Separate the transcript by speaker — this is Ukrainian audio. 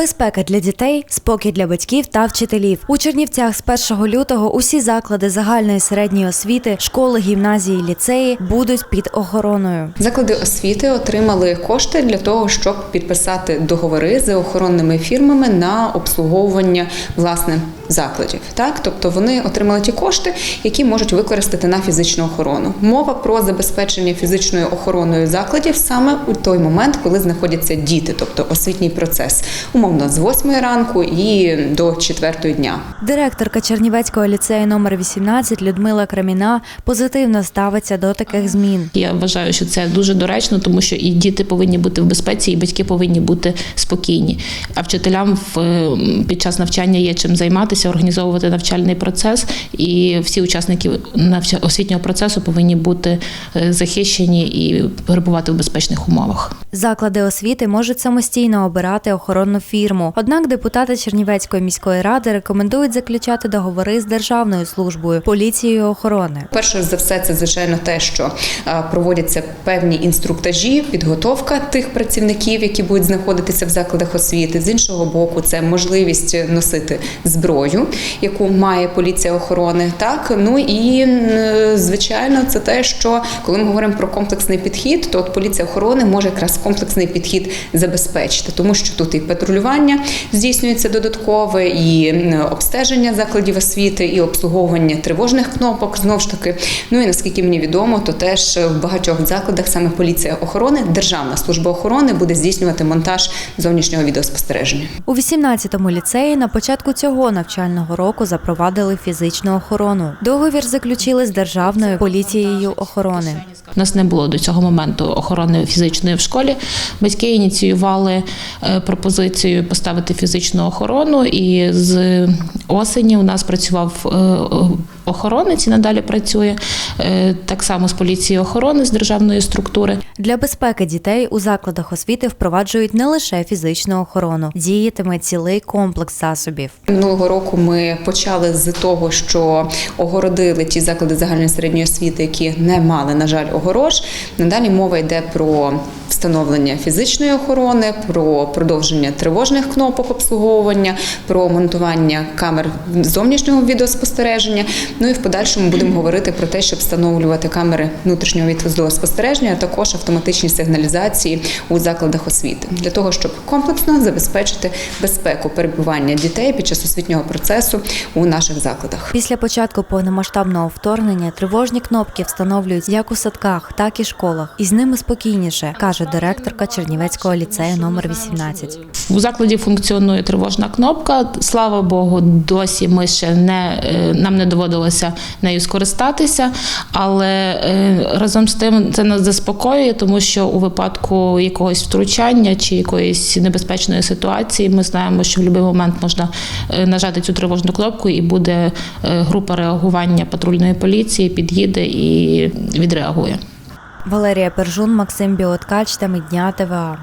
Speaker 1: Безпека для дітей, спокій для батьків та вчителів. У Чернівцях з 1 лютого усі заклади загальної середньої освіти, школи, гімназії, ліцеї будуть під охороною.
Speaker 2: Заклади освіти отримали кошти для того, щоб підписати договори з охоронними фірмами на обслуговування власне закладів. Так, тобто вони отримали ті кошти, які можуть використати на фізичну охорону. Мова про забезпечення фізичною охороною закладів саме у той момент, коли знаходяться діти, тобто освітній процес, умовно з 8 ранку і до 4 дня.
Speaker 1: Директорка Чернівецького ліцею номер 18 Людмила Краміна позитивно ставиться до таких змін.
Speaker 3: Я вважаю, що це дуже доречно, тому що і діти повинні бути в безпеці, і батьки повинні бути спокійні. А вчителям в під час навчання є чим займатися, організовувати навчальний процес, і всі учасники освітнього процесу повинні бути е, захищені і перебувати в безпечних умовах.
Speaker 1: Заклади освіти можуть самостійно обирати охоронну фірму. Однак депутати Чернівецької міської ради рекомендують заключати договори з державною службою, поліцією охорони.
Speaker 2: Перше за все, це звичайно те, що е, проводяться певні інструктажі, підготовка тих працівників, які будуть знаходитися в закладах освіти. З іншого боку, це можливість носити зброю, яку має поліція охорони. Так ну і звичайно, це те, що коли ми говоримо про комплексний підхід, то от поліція охорони може якраз комплексний підхід забезпечити, тому що тут і патрулювання здійснюється додаткове, і обстеження закладів освіти, і обслуговування тривожних кнопок знову ж таки. Ну і наскільки мені відомо, то теж в багатьох закладах саме поліція охорони, Державна служба охорони буде здійснювати монтаж зовнішнього відеоспостереження.
Speaker 1: У 18-му ліцеї на початку цього навчального року запровадили фізичну охорону. Договір заключили з державною поліцією охорони.
Speaker 3: У нас не було до цього моменту охорони фізичної в школі. Батьки ініціювали е, пропозицію поставити фізичну охорону, і з осені у нас працював е, охоронець і надалі працює е, так само з поліцією охорони з державної структури.
Speaker 1: Для безпеки дітей у закладах освіти впроваджують не лише фізичну охорону, діятиме цілий комплекс засобів.
Speaker 2: Минулого року ми почали з того, що огородили ті заклади загальної середньої освіти, які не мали, на жаль, огорож. Надалі мова йде про встановлення фізичної охорони, про продовження тривожних кнопок обслуговування, про монтування камер зовнішнього відеоспостереження. Ну і в подальшому будемо говорити про те, щоб встановлювати камери внутрішнього відеоспостереження, а також автоматичні сигналізації у закладах освіти для того, щоб комплексно забезпечити безпеку перебування дітей під час освітнього процесу у наших закладах.
Speaker 1: Після початку повномасштабного вторгнення тривожні кнопки встановлюють як у садках, так і школах, і з ними спокійніше, каже директорка Чернівецького ліцею номер 18.
Speaker 3: У закладі функціонує тривожна кнопка. Слава Богу, досі ми ще не е, нам не доводилося нею скористатися, але е, разом з тим це нас заспокоює, тому що у випадку якогось втручання чи якоїсь небезпечної ситуації ми знаємо, що в будь-який момент можна е, нажати цю тривожну кнопку, і буде група реагування патрульної поліції, під'їде і відреагує.
Speaker 1: Валерія Пержун, Максим Біоткач та Медня ТВА.